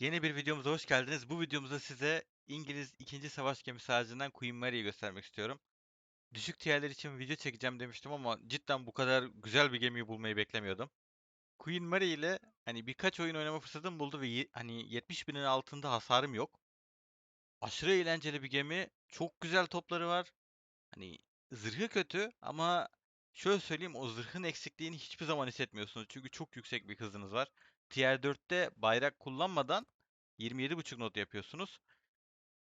Yeni bir videomuza hoş geldiniz. Bu videomuzda size İngiliz 2. Savaş Gemisi haricinde Queen Mary'i göstermek istiyorum. Düşük tierler için video çekeceğim demiştim ama cidden bu kadar güzel bir gemiyi bulmayı beklemiyordum. Queen Mary ile hani birkaç oyun oynama fırsatım buldu ve hani 70 binin altında hasarım yok. Aşırı eğlenceli bir gemi. Çok güzel topları var. Hani zırhı kötü ama şöyle söyleyeyim o zırhın eksikliğini hiçbir zaman hissetmiyorsunuz. Çünkü çok yüksek bir hızınız var. Tier 4'te bayrak kullanmadan 27.5 not yapıyorsunuz.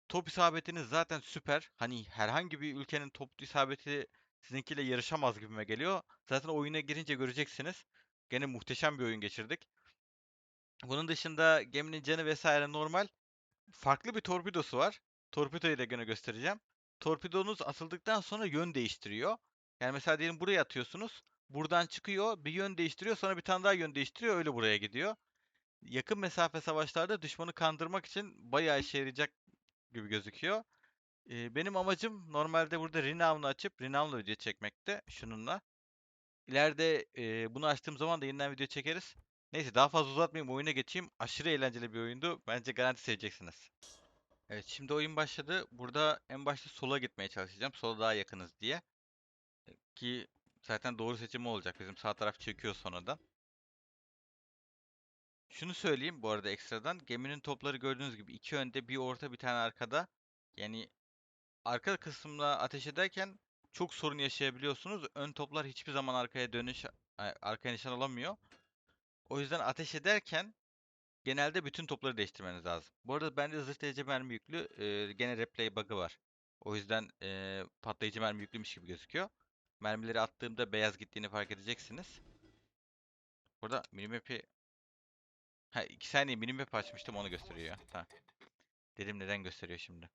Top isabetiniz zaten süper. Hani herhangi bir ülkenin top isabeti sizinkiyle yarışamaz gibime geliyor. Zaten oyuna girince göreceksiniz. Gene muhteşem bir oyun geçirdik. Bunun dışında geminin canı vesaire normal. Farklı bir torpidosu var. Torpidoyu da gene göstereceğim. Torpidonuz atıldıktan sonra yön değiştiriyor. Yani mesela diyelim buraya atıyorsunuz. Buradan çıkıyor, bir yön değiştiriyor, sonra bir tane daha yön değiştiriyor, öyle buraya gidiyor. Yakın mesafe savaşlarda düşmanı kandırmak için bayağı işe yarayacak gibi gözüküyor. Ee, benim amacım normalde burada Renown'u açıp Renown'la video çekmekte şununla. İleride e, bunu açtığım zaman da yeniden video çekeriz. Neyse daha fazla uzatmayayım oyuna geçeyim. Aşırı eğlenceli bir oyundu. Bence garanti seveceksiniz. Evet şimdi oyun başladı. Burada en başta sola gitmeye çalışacağım. Sola daha yakınız diye. Ki zaten doğru seçim olacak. Bizim sağ taraf çekiyor sonradan. Şunu söyleyeyim bu arada ekstradan. Geminin topları gördüğünüz gibi iki önde, bir orta, bir tane arkada. Yani arka kısımda ateş ederken çok sorun yaşayabiliyorsunuz. Ön toplar hiçbir zaman arkaya dönüş, ay, arkaya nişan alamıyor. O yüzden ateş ederken genelde bütün topları değiştirmeniz lazım. Bu arada bende zırh delici mermi yüklü. e, gene replay bug'ı var. O yüzden e, patlayıcı mermi yüklüymüş gibi gözüküyor. Mermileri attığımda beyaz gittiğini fark edeceksiniz. Burada minimap'i Ha 2 saniye minimap açmıştım onu gösteriyor. Tamam. Dedim neden gösteriyor şimdi.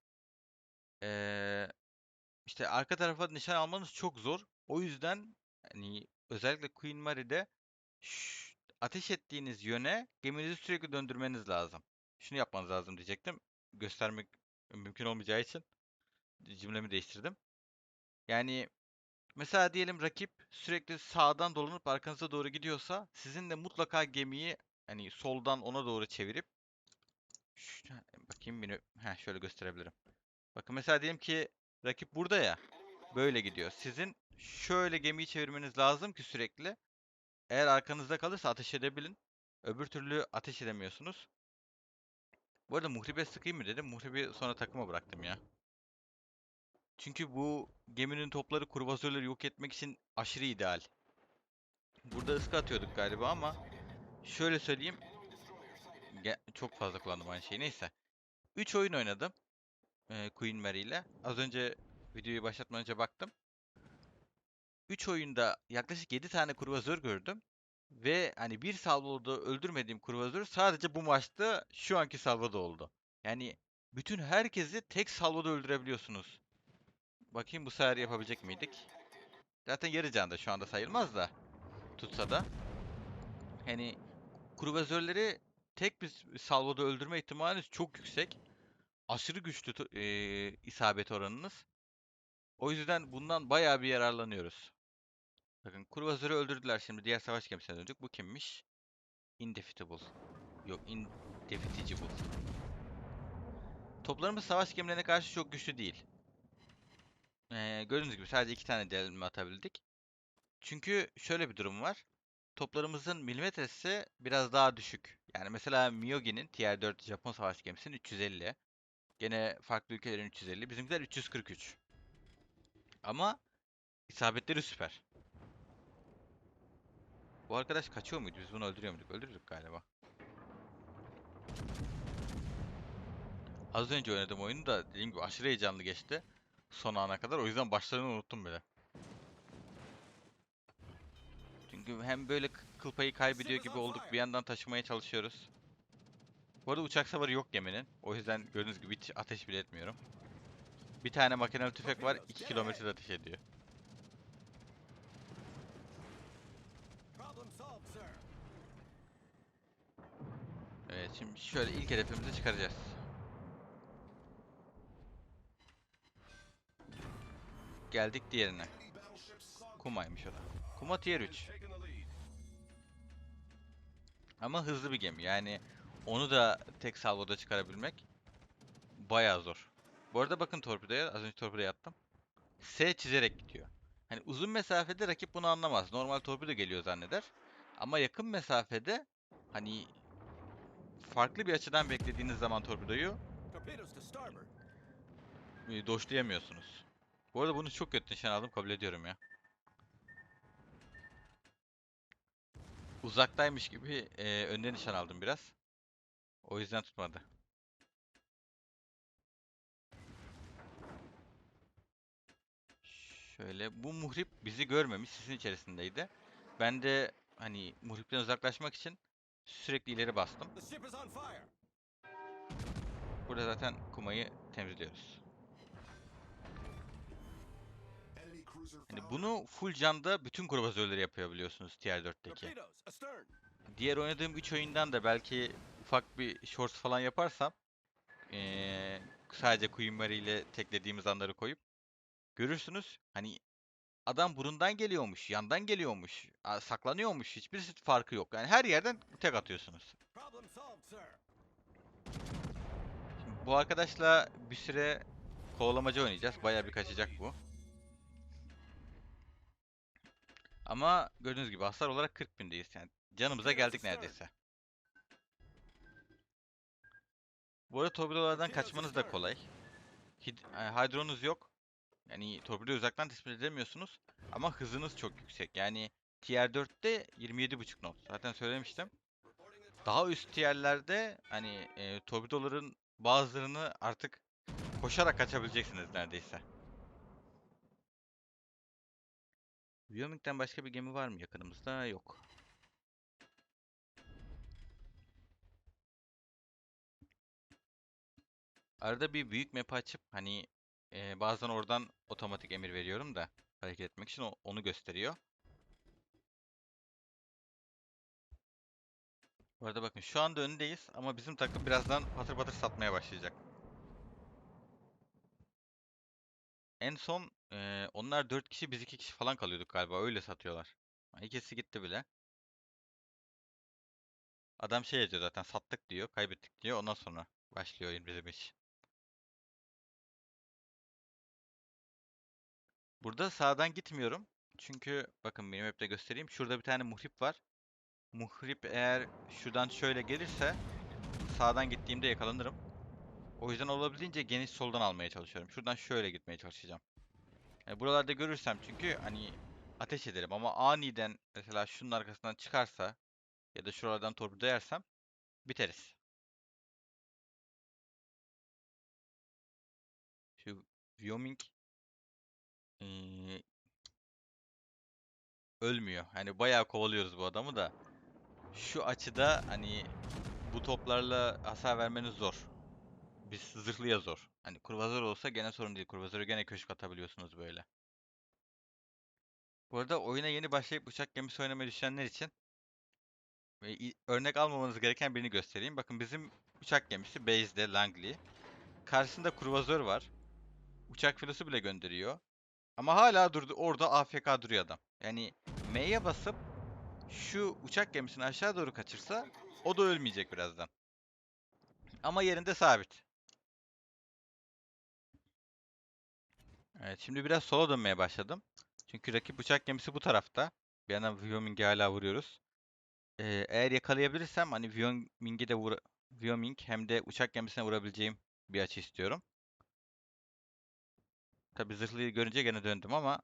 Ee, işte arka tarafa nişan almanız çok zor. O yüzden hani özellikle Queen Mary'de ateş ettiğiniz yöne geminizi sürekli döndürmeniz lazım. Şunu yapmanız lazım diyecektim. Göstermek mümkün olmayacağı için cümlemi değiştirdim. Yani mesela diyelim rakip sürekli sağdan dolanıp arkanıza doğru gidiyorsa sizin de mutlaka gemiyi hani soldan ona doğru çevirip Şu- bakayım beni Heh, şöyle gösterebilirim. Bakın mesela diyelim ki rakip burada ya. Böyle gidiyor. Sizin şöyle gemiyi çevirmeniz lazım ki sürekli. Eğer arkanızda kalırsa ateş edebilin. Öbür türlü ateş edemiyorsunuz. Bu arada muhribe sıkayım mı dedim. Muhribi sonra takıma bıraktım ya. Çünkü bu geminin topları kurvazörleri yok etmek için aşırı ideal. Burada ıska atıyorduk galiba ama şöyle söyleyeyim. Çok fazla kullandım aynı şeyi. Neyse. 3 oyun oynadım. e, Queen Mary ile. Az önce videoyu başlatmadan önce baktım. 3 oyunda yaklaşık 7 tane kurvazör gördüm. Ve hani bir salvoda öldürmediğim kurvazör sadece bu maçta şu anki salvoda oldu. Yani bütün herkesi tek salvoda öldürebiliyorsunuz. Bakayım bu sefer yapabilecek miydik? Zaten yarı can da şu anda sayılmaz da. Tutsa da. Hani kurvazörleri tek bir salvoda öldürme ihtimaliniz çok yüksek. Aşırı güçlü eee, isabet oranınız. O yüzden bundan bayağı bir yararlanıyoruz. Bakın Kurvazör'ü öldürdüler şimdi. Diğer savaş gemisine döndük. Bu kimmiş? Indefeatable. Yok, indefeatable. Toplarımız savaş gemilerine karşı çok güçlü değil. Gördüğünüz gibi sadece iki tane delme atabildik. Çünkü şöyle bir durum var. Toplarımızın milimetresi biraz daha düşük. Yani mesela Miyogi'nin Tier 4 Japon savaş gemisinin 350. Gene farklı ülkelerin 350. Bizimkiler 343. Ama isabetleri süper. Bu arkadaş kaçıyor muydu? Biz bunu öldürüyor muyduk? Öldürdük galiba. Az önce oynadım oyunu da dediğim gibi aşırı heyecanlı geçti. Son ana kadar. O yüzden başlarını unuttum bile. Çünkü hem böyle kıl payı kaybediyor gibi olduk. Bir yandan taşımaya çalışıyoruz. Bu arada uçak savarı yok geminin. O yüzden gördüğünüz gibi hiç ateş bile etmiyorum. Bir tane makinalı tüfek var. 2 kilometrede ateş ediyor. Evet şimdi şöyle ilk hedefimizi çıkaracağız. Geldik diğerine. Kuma'ymış o da. Kuma tier 3. Ama hızlı bir gemi yani Onu da tek salvoda çıkarabilmek bayağı zor. Bu arada bakın torpidoya. Az önce torpidoya attım. S çizerek gidiyor. Hani uzun mesafede rakip bunu anlamaz. Normal torpido geliyor zanneder. Ama yakın mesafede hani farklı bir açıdan beklediğiniz zaman torpidoyu e, doşlayamıyorsunuz. Bu arada bunu çok kötü nişan aldım kabul ediyorum ya. Uzaktaymış gibi e, önde nişan aldım biraz. O yüzden tutmadı. Şöyle bu muhrip bizi görmemiş sisin içerisindeydi. Ben de hani muhripten uzaklaşmak için sürekli ileri bastım. Burada zaten kumayı temizliyoruz. Hani bunu full canda bütün kruvazörleri yapabiliyorsunuz Tier 4'teki. Torpedoes astern. Diğer oynadığım 3 oyundan da belki ufak bir shorts falan yaparsam eee, sadece Queen Mary ile teklediğimiz anları koyup görürsünüz. Hani adam burundan geliyormuş, yandan geliyormuş, saklanıyormuş. Hiçbir farkı yok. Yani her yerden tek atıyorsunuz. Şimdi bu arkadaşla bir süre kovalamaca oynayacağız. Bayağı bir kaçacak bu. Ama gördüğünüz gibi hasar olarak 40 bindeyiz yani. Canımıza geldik neredeyse. Bu arada torpidolardan kaçmanız da kolay. Hid- Hydronuz yok. Yani torpidoyu uzaktan tespit edemiyorsunuz. Ama hızınız çok yüksek. Yani Tier 4'te 27.5 knot. Zaten söylemiştim. Daha üst tierlerde hani e, torpidoların bazılarını artık koşarak kaçabileceksiniz neredeyse. Wyoming'den başka bir gemi var mı yakınımızda? Yok. Arada bir büyük map açıp hani e, bazen oradan otomatik emir veriyorum da hareket etmek için onu gösteriyor. Bu arada bakın şu anda öndeyiz ama bizim takım birazdan patır patır satmaya başlayacak. En son e, onlar 4 kişi biz 2 kişi falan kalıyorduk galiba öyle satıyorlar. İkisi gitti bile. Adam şey yazıyor zaten sattık diyor, kaybettik diyor. Ondan sonra başlıyor oyun bizim iş. Burada sağdan gitmiyorum. Çünkü bakın benim de göstereyim. Şurada bir tane muhrip var. Muhrip eğer şuradan şöyle gelirse sağdan gittiğimde yakalanırım. O yüzden olabildiğince geniş soldan almaya çalışıyorum. Şuradan şöyle gitmeye çalışacağım. Yani buralarda görürsem çünkü hani ateş ederim ama aniden mesela şunun arkasından çıkarsa ya da şuralardan torpido yersem biteriz. Şu Wyoming eee, ölmüyor. Hani bayağı kovalıyoruz bu adamı da. Şu açıda hani bu toplarla hasar vermeniz zor. Biz zırhlıya zor. Hani kurvazör olsa gene sorun değil. Kurvazöre gene köşk atabiliyorsunuz böyle. Bu arada oyuna yeni başlayıp uçak gemisi oynamayı düşünenler için i- örnek almamanız gereken birini göstereyim. Bakın bizim uçak gemisi base'de Langley. Karşısında kurvazör var. Uçak filosu bile gönderiyor. Ama hala durdu orada AFK duruyor adam. Yani M'ye basıp şu uçak gemisini aşağı doğru kaçırsa o da ölmeyecek birazdan. Ama yerinde sabit. Evet şimdi biraz sola dönmeye başladım. Çünkü rakip uçak gemisi bu tarafta. Bir yandan Wyoming'e hala vuruyoruz. Ee, eğer yakalayabilirsem hani Wyoming'e de vur Wyoming hem de uçak gemisine vurabileceğim bir açı istiyorum. Tabi zırhlıyı görünce gene döndüm ama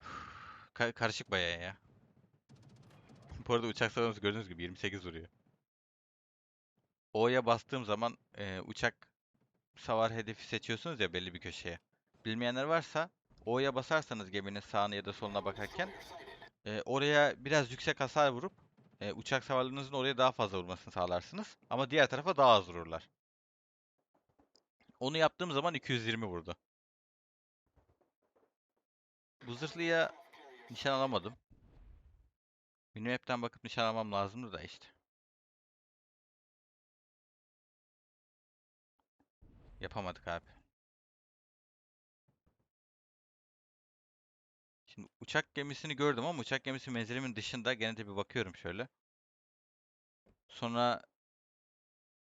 Ka- karışık bayağı ya. Bu arada uçak sıralaması gördüğünüz gibi 28 vuruyor. O'ya bastığım zaman e, uçak savar hedefi seçiyorsunuz ya belli bir köşeye. Bilmeyenler varsa O'ya basarsanız geminin sağına ya da soluna bakarken e, oraya biraz yüksek hasar vurup e, uçak savarlarınızın oraya daha fazla vurmasını sağlarsınız. Ama diğer tarafa daha az vururlar. Onu yaptığım zaman 220 vurdu. Bu zırhlıya nişan alamadım. Minimap'ten bakıp nişan almam lazımdı da işte. Yapamadık abi. Şimdi uçak gemisini gördüm ama uçak gemisi menzilimin dışında gene de bir bakıyorum şöyle. Sonra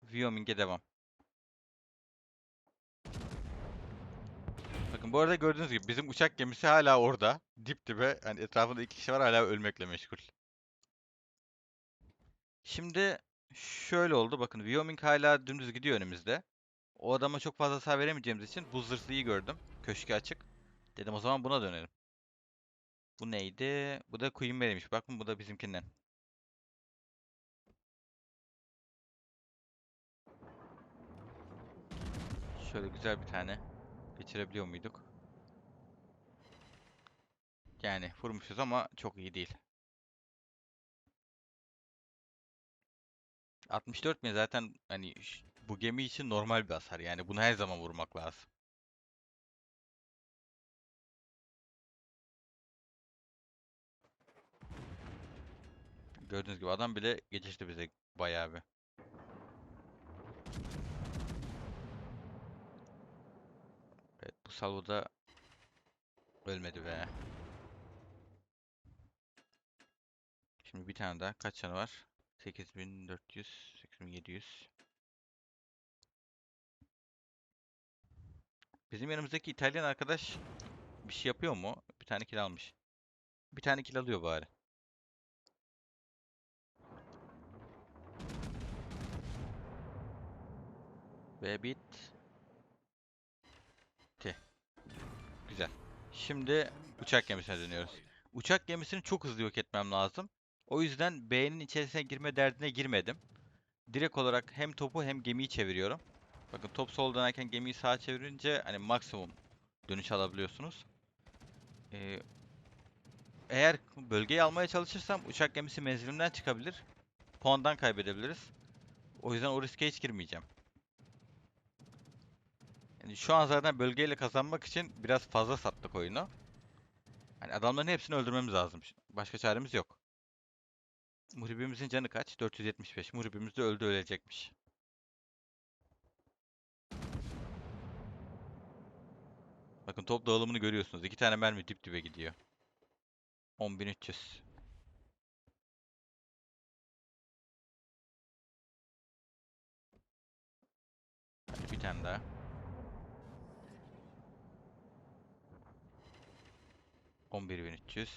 Wyoming'e devam. Bakın bu arada gördüğünüz gibi bizim uçak gemisi hala orada. Dip dibe. Hani etrafında iki kişi var hala ölmekle meşgul. Şimdi şöyle oldu. Bakın Wyoming hala dümdüz gidiyor önümüzde. O adama çok fazla hasar veremeyeceğimiz için bu zırhlıyı gördüm. Köşkü açık. Dedim o zaman buna dönelim. Bu neydi? Bu da Queen Mary'miş. Bakın bu da bizimkinden. Şöyle güzel bir tane geçirebiliyor muyduk? Yani vurmuşuz ama çok iyi değil. 64 mi zaten hani bu gemi için normal bir hasar. Yani bunu her zaman vurmak lazım. Gördüğünüz gibi adam bile geçişti bize bayağı bir. Evet bu salvo da ölmedi be. Şimdi bir tane daha kaç canı var? 8400, 8700. Bizim yanımızdaki İtalyan arkadaş bir şey yapıyor mu? Bir tane kill almış. Bir tane kill alıyor bari. Ve bit. Ti. Güzel. Şimdi uçak gemisine dönüyoruz. Uçak gemisini çok hızlı yok etmem lazım. O yüzden B'nin içerisine girme derdine girmedim. Direkt olarak hem topu hem gemiyi çeviriyorum. Bakın top sol dönerken gemiyi sağa çevirince hani maksimum dönüş alabiliyorsunuz. Ee, eğer bölgeyi almaya çalışırsam uçak gemisi menzilimden çıkabilir. Puandan kaybedebiliriz. O yüzden o riske hiç girmeyeceğim. Yani şu an zaten bölgeyle kazanmak için biraz fazla sattık oyunu. Hani adamların hepsini öldürmemiz lazım. Başka çaremiz yok. Muhribimizin canı kaç? 475. Muhribimiz de öldü ölecekmiş. Bakın top dağılımını görüyorsunuz. İki tane mermi dip dibe gidiyor. 10.300. Hadi bir tane daha. 11.300.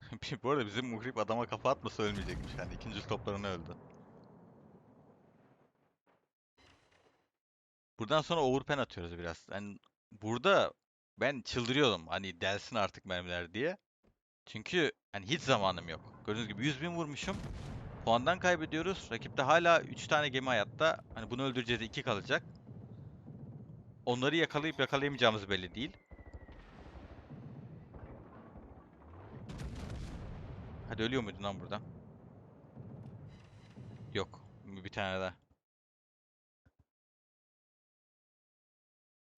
Bu arada bizim muhrip adama kafa atmasa ölmeyecekmiş. Yani ikinci toplarına öldü. Buradan sonra overpen atıyoruz biraz. Yani burada ben çıldırıyordum. Hani delsin artık mermiler diye. Çünkü hani hiç zamanım yok. Gördüğünüz gibi 100 bin vurmuşum. Puandan kaybediyoruz. Rakipte hala 3 tane gemi hayatta. Hani bunu öldüreceğiz 2 kalacak. Onları yakalayıp yakalayamayacağımız belli değil. Hadi ölüyor muydun lan buradan? Yok. Bir tane daha.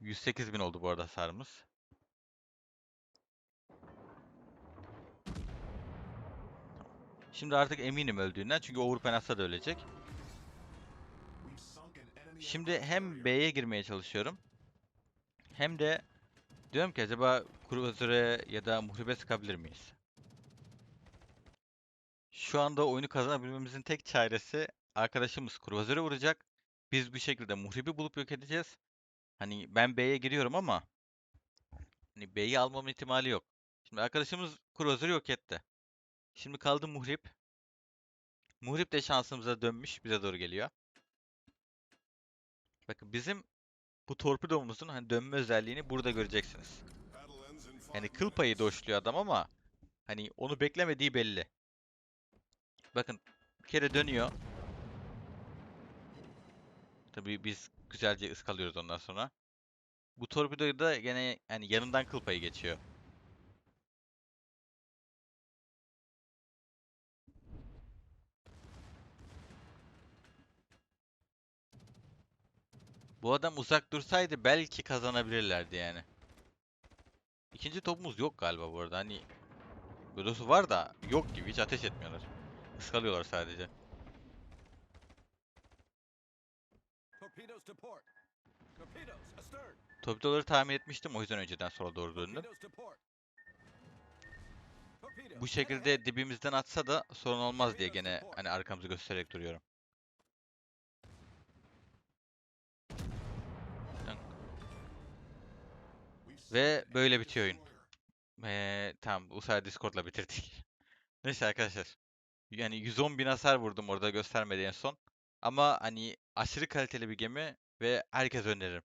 108 bin oldu bu arada hasarımız. Şimdi artık eminim öldüğünden çünkü Overpenas'ta da ölecek. Şimdi hem B'ye girmeye çalışıyorum. Hem de diyorum ki acaba Cruiser'e ya da Muhribe sıkabilir miyiz? Şu anda oyunu kazanabilmemizin tek çaresi arkadaşımız Cruiser'e vuracak. Biz bu şekilde Muhrib'i bulup yok edeceğiz. Hani ben B'ye giriyorum ama hani B'yi almam ihtimali yok. Şimdi arkadaşımız Cruiser'ı yok etti. Şimdi kaldı Muhrip. Muhrip de şansımıza dönmüş. Bize doğru geliyor. Bakın bizim bu torpidomuzun hani dönme özelliğini burada göreceksiniz. Yani kıl payı doşluyor adam ama hani onu beklemediği belli. Bakın bir kere dönüyor. Tabii biz güzelce ıskalıyoruz ondan sonra. Bu torpidoyu da gene yani yanından kıl payı geçiyor. Bu adam uzak dursaydı belki kazanabilirlerdi yani. İkinci topumuz yok galiba bu arada. Hani Godosu var da yok gibi hiç ateş etmiyorlar. Iskalıyorlar sadece. Torpedoes to port. Torpedoes astern. Torpidoları tahmin etmiştim o yüzden önceden sola doğru döndüm. Bu şekilde dibimizden atsa da sorun olmaz diye gene hani arkamızı göstererek duruyorum. Ve böyle bitiyor oyun. Eee tamam bu sefer Discord'la bitirdik. Neyse arkadaşlar. Yani 110 bin hasar vurdum orada göstermedi en son. Ama hani aşırı kaliteli bir gemi ve herkes öneririm.